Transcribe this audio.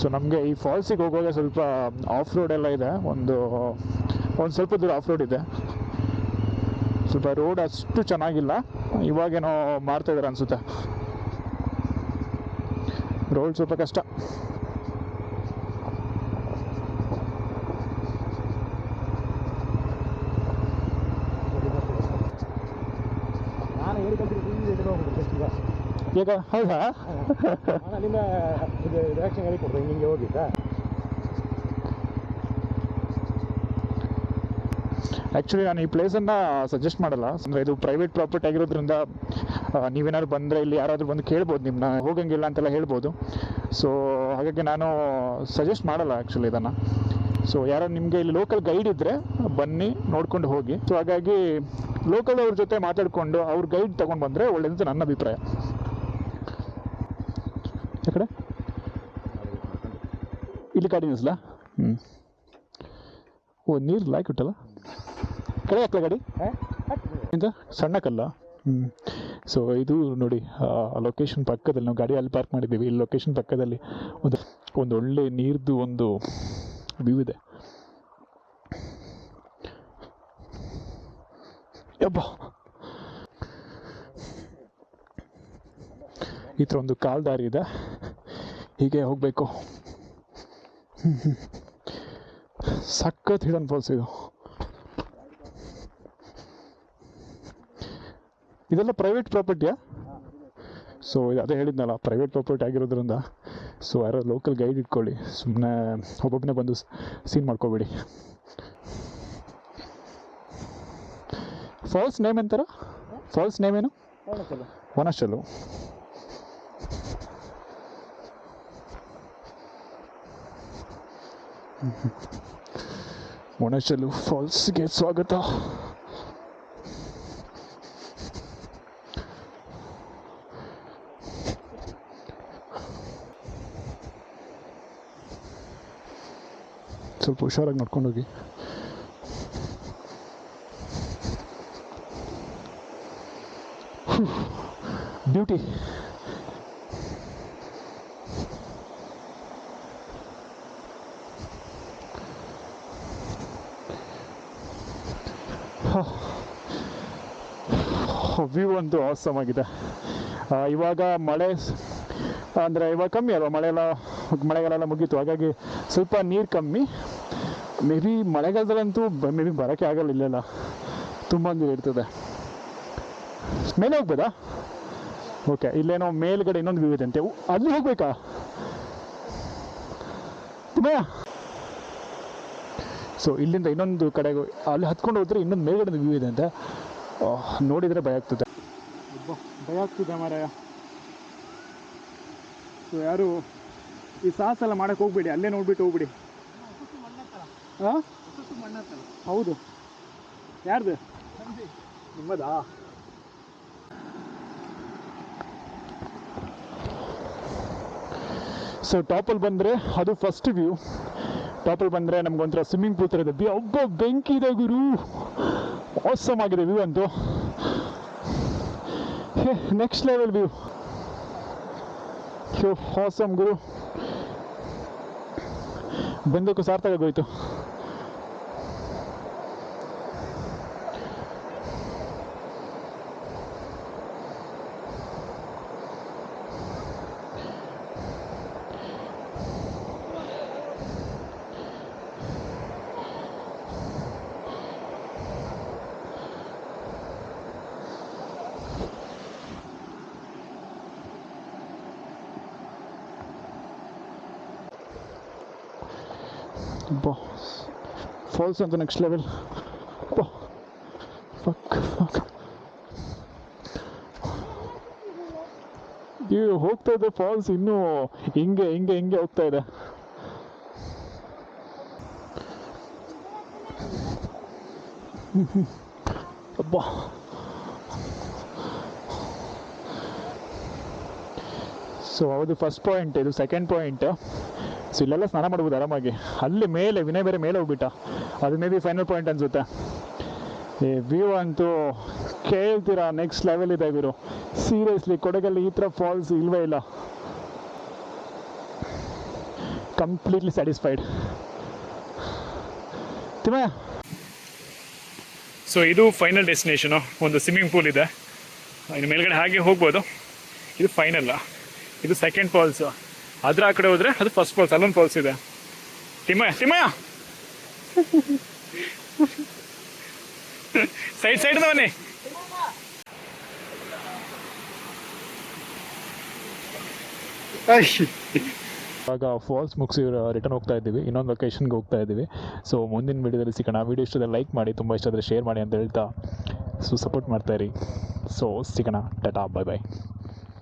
So ನಮಗೆ ಈ ಫಾಲ್ಸಿಗೆ ಹೋಗುವಾಗ ಸ್ವಲ್ಪ ಆಫ್ ರೋಡ್ ಎಲ್ಲ ಇದೆ. ಒಂದು ಒಂದು ಸ್ವಲ್ಪ ದೂರ ಆಫ್ ರೋಡ್ ಇದೆ. ಸ್ವಲ್ಪ ರೋಡ್ ಅಷ್ಟು ಚೆನ್ನಾಗಿಲ್ಲ. ಇವಾಗೇನೋ ಮಾಡ್ತಾ ಇದ್ದಾರೆ ಅನಿಸುತ್ತೆ. ರೋಡ್ ಸ್ವಲ್ಪ ಕಷ್ಟ. ನಾನು ಈಗ ಹೌದಾ? ಅಲ್ಲಿಂದ ಇದು ಡೈರೆಕ್ಷನ್ ಹೇಳಿ ಕೊಡ್ತೀನಿ ಹಿಂಗೆ ಹೋಗಿದ್ದ ಆ್ಯಕ್ಚುಲಿ ನಾನು ಈ ಪ್ಲೇಸನ್ನು ಸಜೆಸ್ಟ್ ಮಾಡಲ್ಲ. ಅಂದರೆ ಇದು ಪ್ರೈವೇಟ್ ಪ್ರಾಪರ್ಟಿ ಆಗಿರೋದ್ರಿಂದ ನೀವೇನಾದ್ರು ಬಂದರೆ ಇಲ್ಲಿ ಯಾರಾದರೂ ಬಂದು ಕೇಳ್ಬೋದು ನಿಮ್ಮನ್ನ ಹೋಗಂಗಿಲ್ಲ ಅಂತೆಲ್ಲ ಹೇಳ್ಬೋದು. ಸೊ ಹಾಗಾಗಿ ನಾನು ಸಜೆಸ್ಟ್ ಮಾಡಲ್ಲ ಆ್ಯಕ್ಚುಲಿ ಇದನ್ನು. ಸೊ ಯಾರು ನಿಮಗೆ ಇಲ್ಲಿ ಲೋಕಲ್ ಗೈಡ್ ಇದ್ದರೆ ಬನ್ನಿ ನೋಡ್ಕೊಂಡು ಹೋಗಿ. ಸೊ ಹಾಗಾಗಿ ಲೋಕಲ್ ಅವ್ರ ಜೊತೆ ಮಾತಾಡಿಕೊಂಡು ಅವ್ರ ಗೈಡ್ ತೊಗೊಂಡು ಬಂದರೆ ಒಳ್ಳೇದು ನನ್ನ ಅಭಿಪ್ರಾಯ. ಇಲ್ಲಿ ಗಾಡಿ ನಿಲ್ಲಿಸ್ಲಾ ಹ್ಞೂ ಓ ನೀರು ಲಾಯ್ಕ್ ಇಟ್ಟಲ್ಲ ಕಡೆ ಹಾಕ್ಲ ಗಾಡಿ? ಇಂದ ಸಣ್ಣ ಕಲ್ಲ? ಹ್ಞೂ ಸೊ ಇದು ನೋಡಿ ಲೊಕೇಶನ್ ಪಕ್ಕದಲ್ಲಿ ನಾವು ಗಾಡಿ ಅಲ್ಲಿ ಪಾರ್ಕ್ ಮಾಡಿದ್ದೀವಿ. ಇಲ್ಲಿ ಲೊಕೇಶನ್ ಪಕ್ಕದಲ್ಲಿ ಒಂದು ಒಂದು ಒಳ್ಳೆ ನೀರ್ದು ಒಂದು ವ್ಯೂ ಇದೆ. ಯಬ್ಬ! ಈ ಥರ ಒಂದು ಕಾಲ್ದಾರಿ ಇದೆ. ಹೀಗೆ ಹೋಗಬೇಕು. ಸಖತ್ ಹಿಡನ್ ಫಾಲ್ಸ್ ಇದು ಇದೆಲ್ಲ ಪ್ರೈವೇಟ್ ಪ್ರಾಪರ್ಟಿಯಾ ಸೊ ಅದೇ ಹೇಳಿದ್ನಲ್ಲ ಪ್ರೈವೇಟ್ ಪ್ರಾಪರ್ಟಿ ಆಗಿರೋದ್ರಿಂದ. ಸೊ ಯಾರೋ ಲೋಕಲ್ ಗೈಡ್ ಇಟ್ಕೊಳ್ಳಿ. ಸುಮ್ಮನೆ ಒಬ್ಬೊಬ್ಬನೇ ಬಂದು ಸೀನ್ ಮಾಡ್ಕೋಬೇಡಿ. ಫಾಲ್ಸ್ ನೇಮ್ ಎಂತಾರ? ಫಾಲ್ಸ್ ನೇಮ್ ಏನು? ವನಶಲು. ಒಣಚಲು ಫಾಲ್ಸ್ಗೆ ಸ್ವಾಗತ. ಸ್ವಲ್ಪ ಹುಷಾರಾಗಿ ನೋಡ್ಕೊಂಡೋಗಿ ಬ್ಯೂಟಿ ವ್ಯೂ ಅಂತೂ ಆಸಮ್ ಆಗಿದೆ. ಇವಾಗ ಮಳೆ, ಅಂದರೆ ಇವಾಗ ಕಮ್ಮಿ ಅಲ್ವಾ? ಮಳೆ ಎಲ್ಲ ಮಳೆಗಾಲೆಲ್ಲ ಮುಗೀತು. ಹಾಗಾಗಿ ಸ್ವಲ್ಪ ನೀರು ಕಮ್ಮಿ. ಮೇ ಬಿ ಮಳೆಗಾಲದಲ್ಲಂತೂ ಮೇ ಬಿ ಬರೋಕ್ಕೆ ಆಗಲ್ಲ ಇಲ್ಲೆಲ್ಲ. ತುಂಬ ನೀರು ಇರ್ತದೆ. ಮೇಲೆ ಹೋಗ್ಬೋದಾ? ಓಕೆ ಇಲ್ಲೇನೋ ಮೇಲ್ಗಡೆ ಇನ್ನೊಂದು ವ್ಯೂ ಇದೆ ಅಂತೆ. ಅಲ್ಲಿ ಹೋಗ್ಬೇಕಾ? ತಿಮ್ಮಯ್ಯ? ಸೊ ಇಲ್ಲಿಂದ ಇನ್ನೊಂದು ಕಡೆಗೆ ಅಲ್ಲಿ ಹತ್ಕೊಂಡು ಹೋದ್ರೆ ಇನ್ನೊಂದು ಮೇಲ್ಗಡೆ ವ್ಯೂ ಇದೆ ಅಂತ ನೋಡಿದರೆ ಭಯ ಆಗ್ತದೆ. ಭಯ ಆಗ್ತದೆ ಮಾರಾಯ. ಸೊ ಯಾರು ಈ ಸಾಹಸ ಎಲ್ಲ ಮಾಡಕ್ಕೆ ಹೋಗ್ಬೇಡಿ ಅಲ್ಲೇ ನೋಡ್ಬಿಟ್ಟು ಹೋಗ್ಬಿಡಿ. ಹಾಂ ಹೌದು. ಯಾರ್ದು? ನಿಮ್ಮದಾ? ಸೊ ಟಾಪಲ್ಲಿ ಬಂದರೆ ಅದು ಫಸ್ಟ್ ವ್ಯೂ ಟಾಪಲ್ಲಿ ಬಂದರೆ ನಮ್ಗೊಂಥರ ಸ್ವಿಮ್ಮಿಂಗ್ ಪೂಲ್ ಥರ ಇದೆ. ಬಿ ಒಬ್ಬ ಬೆಂಕಿ ಇದೆ ಗುರು. ಆಸಮ್ ಆಗಿದೆ ವ್ಯೂ ಅಂತೂ. ನೆಕ್ಸ್ಟ್ ಲೆವೆಲ್ ವ್ಯೂ ಆಸಮ್ ಗುರು. ಬಂದಕ್ಕೂ ಸಾರ್ಥಕ ಆಗೋಯ್ತು. ಬಾ. ಫಾಲ್ಸ್ ಅಂತ ನೆಕ್ಸ್ಟ್ ಲೆವೆಲ್ ಬಾ. ಫಕ್ ಫಕ್ ನೀವು ಹೋಗ್ತಾ ಇದೆ ಫಾಲ್ಸ್ ಇನ್ನೂ. ಹಿಂಗೆ ಹಿಂಗೆ ಹಿಂಗೆ ಹೋಗ್ತಾ ಇದೆ. ಅಬ್ಬಾ ಸೊ ಹೌದು ಫಸ್ಟ್ ಪಾಯಿಂಟ್ ಇದು ಸೆಕೆಂಡ್ ಪಾಯಿಂಟ್ ಸೊ ಇಲ್ಲೆಲ್ಲ ಸ್ನಾನ ಮಾಡ್ಬೋದು ಆರಾಮಾಗಿ. ಅಲ್ಲಿ ಮೇಲೆ, ವಿನಯ್ ಬೇರೆ ಮೇಲೆ ಹೋಗ್ಬಿಟ್ಟ. ಅದು ಮೇ ಬಿ ಫೈನಲ್ ಪಾಯಿಂಟ್ ಅನ್ಸುತ್ತೆ. ಈ ವ್ಯೂ ಅಂತೂ ಕೇಳ್ತೀರಾ? ನೆಕ್ಸ್ಟ್ ಲೆವೆಲ್ ಇದೆ ಇವರು ಸೀರಿಯಸ್ಲಿ ಕೊಡಗಲ್ಲಿ ಈ ಥರ ಫಾಲ್ಸ್ ಇಲ್ವೇ ಇಲ್ಲ. Completely satisfied Thimmaiah? ಸೊ ಇದು ಫೈನಲ್ ಡೆಸ್ಟಿನೇಷನು ಒಂದು ಸ್ವಿಮ್ಮಿಂಗ್ ಪೂಲ್ ಇದೆ. ಇನ್ನು ಮೇಲ್ಗಡೆ ಹಾಗೆ ಹೋಗ್ಬೋದು. ಇದು ಫೈನಲ್ಲ ಇದು ಸೆಕೆಂಡ್ ಫಾಲ್ಸ್ ಅದ್ರ ಆ ಕಡೆ ಹೋದ್ರೆ ಅದು ಫಸ್ಟ್ ಫಾಲ್ಸ್ ಅಲ್ಲೊಂದು ಫಾಲ್ಸ್ ಇದೆ. ತಿಮ್ಮಯ್ಯ ತಿಮ್ಮಯ್ಯ! ಸೈಡ್ ಸೈಡ್ ಬನ್ನಿ. ಇವಾಗ ಫಾಲ್ಸ್ ಮುಗಿಸಿ ರಿಟರ್ನ್ ಹೋಗ್ತಾ ಇದ್ದೀವಿ. ಇನ್ನೊಂದು ಲೊಕೇಶನ್ಗೆ ಹೋಗ್ತಾ ಇದ್ದೀವಿ. ಸೊ ಮುಂದಿನ ವೀಡಿಯೋದಲ್ಲಿ ಸಿಗೋಣ. ವೀಡಿಯೋ ಇಷ್ಟದ ಲೈಕ್ ಮಾಡಿ, ತುಂಬ ಇಷ್ಟ ಆದರೆ ಶೇರ್ ಮಾಡಿ ಅಂತ ಹೇಳ್ತಾ ಸೊ ಸಪೋರ್ಟ್ ಮಾಡ್ತಾಯಿರಿ ಸೊ ಸಿಗೋಣ. ಟಾಟಾ ಬಾಯ್ ಬಾಯ್